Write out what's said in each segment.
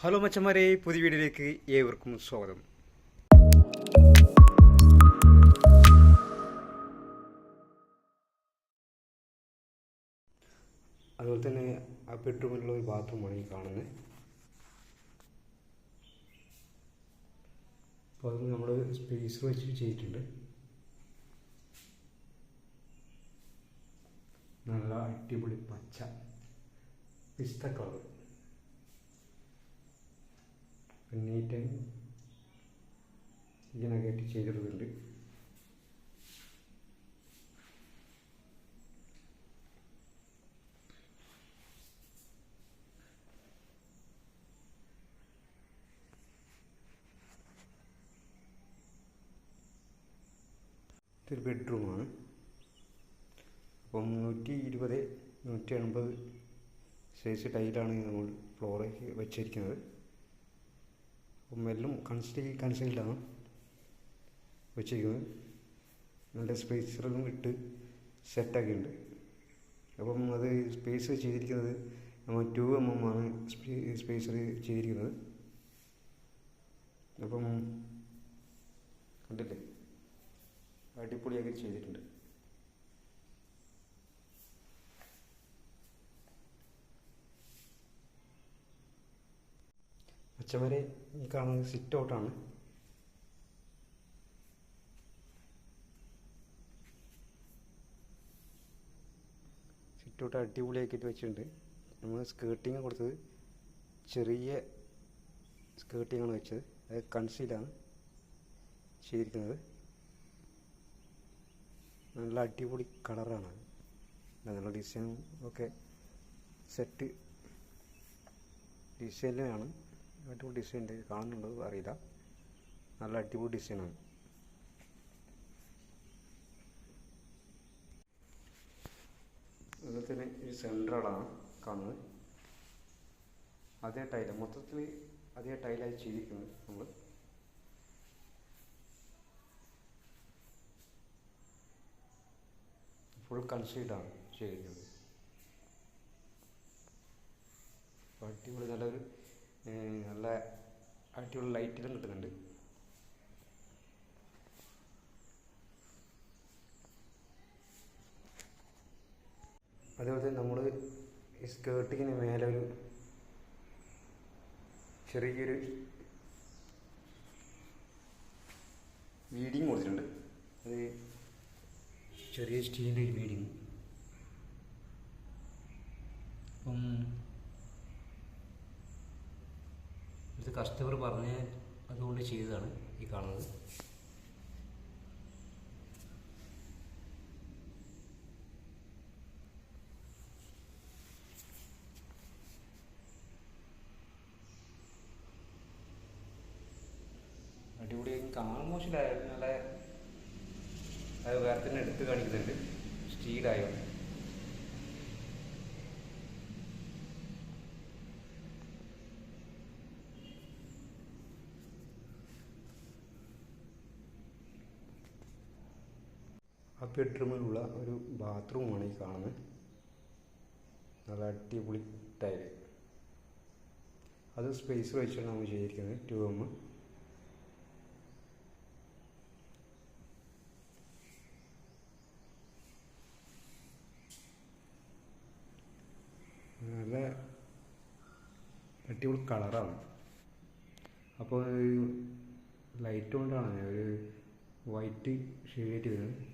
Hello മച്ചന്മാരെ പുതിയ വീഡിയോയിലേക്ക് ഏവർക്കും സ്വാഗതം. അതുപോലെ തന്നെ ആ ബെഡ്റൂമിലുള്ള ഒരു ബാത്റൂമാണ് ഈ കാണുന്നത് അപ്പോൾ അത് നമ്മൾ സ്പേസ് വെച്ച് ചെയ്തിട്ടുണ്ട്. നല്ല അടിപൊളി പച്ച പിസ്ത കളർ നീറ്റ് ഇതിനകത്ത് ചെയ്തിടുന്നുണ്ട്. ഇതൊരു ബെഡ്റൂമാണ്. അപ്പം നൂറ്റി ഇരുപത് നൂറ്റി എൺപത് സൈസ് ടൈലാണ് നമ്മൾ ഫ്ലോറിൽ വെച്ചിരിക്കുന്നത്. അപ്പം എല്ലാം കൺസ്റ്റി കൺസൈലാണ് വെച്ചിരിക്കുന്നത്. നല്ല സ്പേസറും ഇട്ട് സെറ്റാക്കിയിട്ടുണ്ട് അപ്പം അത് സ്പേസ് ചെയ്തിരിക്കുന്നത് നമ്മൾ ടു എം എം ആണ് സ്പേസർ ചെയ്തിരിക്കുന്നത്. അപ്പം കണ്ടില്ലേ? അടിപൊളിയാക്കി ചെയ്തിട്ടുണ്ട്. അച്ഛന്മാരെ ഈ കാണുന്നത് സിറ്റ് ഔട്ടാണ് സിറ്റ് ഔട്ട് അടിപൊളിയാക്കിയിട്ട് വെച്ചിട്ടുണ്ട്. നമ്മൾ സ്കേർട്ടിങ് കൊടുത്തത്. ചെറിയ സ്കേർട്ടിങ്ങാണ് വെച്ചത്. അത് കൺസീലാണ് ചെയ്തിരിക്കുന്നത്. നല്ല അടിപൊളി കളറാണ് നല്ല ഡിസൈൻ ഒക്കെ സെറ്റ് ഡിസൈനിലാണ് അടിപൊളി ഡിസൈൻ ഉണ്ട്. കാണുന്നുണ്ടോ അറിയില്ല. നല്ല അടിപൊളി ഡിസൈനാണ് അതുപോലെ തന്നെ ഈ സെൻട്രലാണ് കാണുന്നത്. അതേ ടൈല മൊത്തത്തിൽ അതേ ടൈലായി ചെയ്തിരിക്കുന്നത് നമ്മൾ ഫുൾ കൺസീഡാണ് ചെയ്തിരിക്കുന്നത്. അടിപൊളി നല്ലൊരു നല്ല അടിപൊളി ലൈറ്റിലും കിട്ടുന്നുണ്ട്. അതേപോലെ നമ്മൾ ഈ സ്കേർട്ടിങ്ങിന് മേലെ ഒരു ചെറിയൊരു വീഡിങ് കൊടുത്തിട്ടുണ്ട്. അത് ചെറിയ സ്റ്റീലിന്റെ ഒരു വീഡിങ് അപ്പം കസ്റ്റമർ പറഞ്ഞ അതുകൊണ്ട് ചെയ്തതാണ് ഈ കാണുന്നത്. അടിപൊളിയായി കാണാൻ മോശമില്ല നല്ല അത് വേറെ തന്നെ എടുത്ത് കാണിക്കുന്നുണ്ട്. സ്റ്റീലായോ ബെഡ്റൂമിലുള്ള ഒരു ബാത്റൂമാണ് ഈ കാണുന്നത്. നല്ല അടിപൊളി ടൈൽ. അത് സ്പേസ് വെച്ചാണ് നമ്മൾ ചെയ്തിരിക്കുന്നത് ടു എം നല്ല അടിപൊളി കളറാണ്. അപ്പോൾ ലൈറ്റ് കൊണ്ടാണ് ഒരു വൈറ്റ് ഷെയ്ഡ് വരുന്നത്.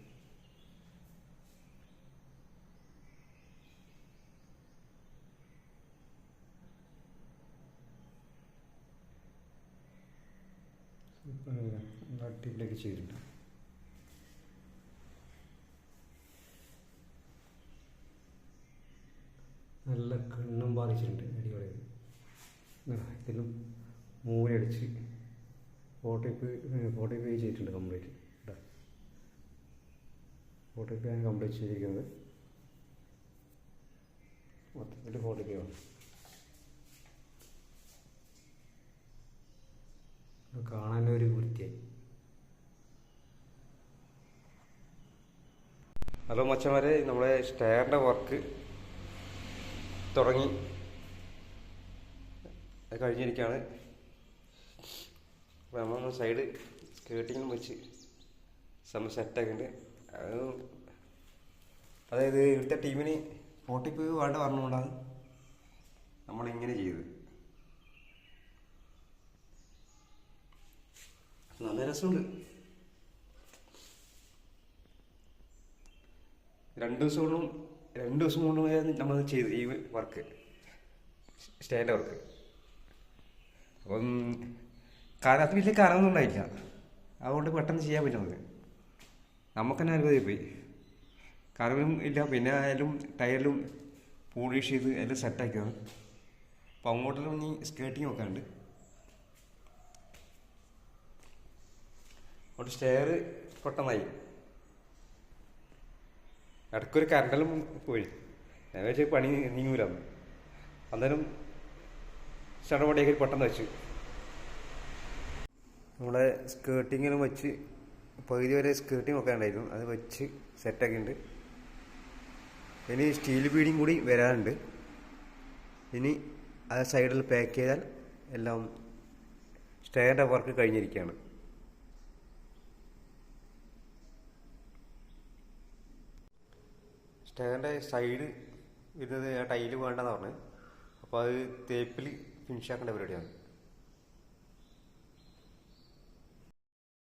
അടിപൊളിയൊക്കെ ചെയ്തിട്ടുണ്ട്. നല്ല കണ്ണും ബാധിച്ചിട്ടുണ്ട് അടിപൊളി ഇതിലും മൂലടിച്ച് ഫോട്ടോ പേ ചെയ്തിട്ടുണ്ട് കംപ്ലീറ്റ് കേട്ടോ പേ ഞാൻ കംപ്ലീറ്റ് ചെയ്തിരിക്കുന്നത്. മൊത്തത്തിൽ ഫോട്ടോയ്ക്ക് വേണം കാണാൻ ഒരു വൃത്തിയായി. ഹലോ മച്ചന്മാരെ നമ്മളെ സ്റ്റെയറിന്റെ വർക്ക് തുടങ്ങി. കഴിഞ്ഞിരിക്കുകയാണ് നമ്മൾ സൈഡ് സ്കേർട്ടിങ്ങും വെച്ച് സമ സെറ്റ് അത് അതായത് ഇവിടുത്തെ ടീമിന് ഫോർട്ടി ഫൈവ് വേണ്ട പറഞ്ഞുകൊണ്ടാണ് നമ്മളിങ്ങനെ ചെയ്തത്. നല്ല രസമുണ്ട്. രണ്ട് ദിവസം കൊണ്ടും രണ്ട് ദിവസം കൊണ്ടും നമ്മൾ ചെയ്തു ഈ വർക്ക് സ്റ്റേന്റെ വർക്ക് അപ്പം അത് വലിയ കറന്നൊന്നും ഉണ്ടായില്ല അതുകൊണ്ട് പെട്ടെന്ന് ചെയ്യാൻ പറ്റുന്നത് നമുക്ക്. തന്നെ അനുഭവം പോയി. കനവും ഇല്ല പിന്നെ ആയാലും ടയറിലും പോളിഷ് ചെയ്ത് എല്ലാം സെറ്റാക്കിയത് അപ്പോൾ അങ്ങോട്ടെല്ലാം ഇനി സ്കേട്ടിങ് ഒക്കെ ഉണ്ട് അവിടെ സ്റ്റെയർ പെട്ടെന്നായി ഇടയ്ക്കൊരു കറണ്ടെല്ലാം പോയി. ഞാൻ വെച്ചാൽ പണി നീങ്ങൂലെന്ന് അന്നേരം ചടപടിയൊക്കെ പെട്ടെന്ന് വെച്ചു. നമ്മളെ സ്കേർട്ടിങ്ങിലും വെച്ച് പകുതി വരെ സ്കേർട്ടിങ് ഒക്കെ ഉണ്ടായിരുന്നു. അത് വെച്ച് ഉണ്ട്. ഇനി സ്റ്റീൽ ബീഡിങ് കൂടി വരാനുണ്ട്. ഇനി ആ സൈഡിൽ പാക്ക് ചെയ്താൽ എല്ലാം സ്റ്റെയറിന്റെ വർക്ക് കഴിഞ്ഞിരിക്കുകയാണ്. സ്റ്റെയറിന്റെ സൈഡ് ആ ടൈൽ വേണ്ടെന്ന് പറഞ്ഞ്. അപ്പോൾ അത് തേപ്പിൽ ഫിനിഷ് ആക്കേണ്ട പരിപാടിയാണ്.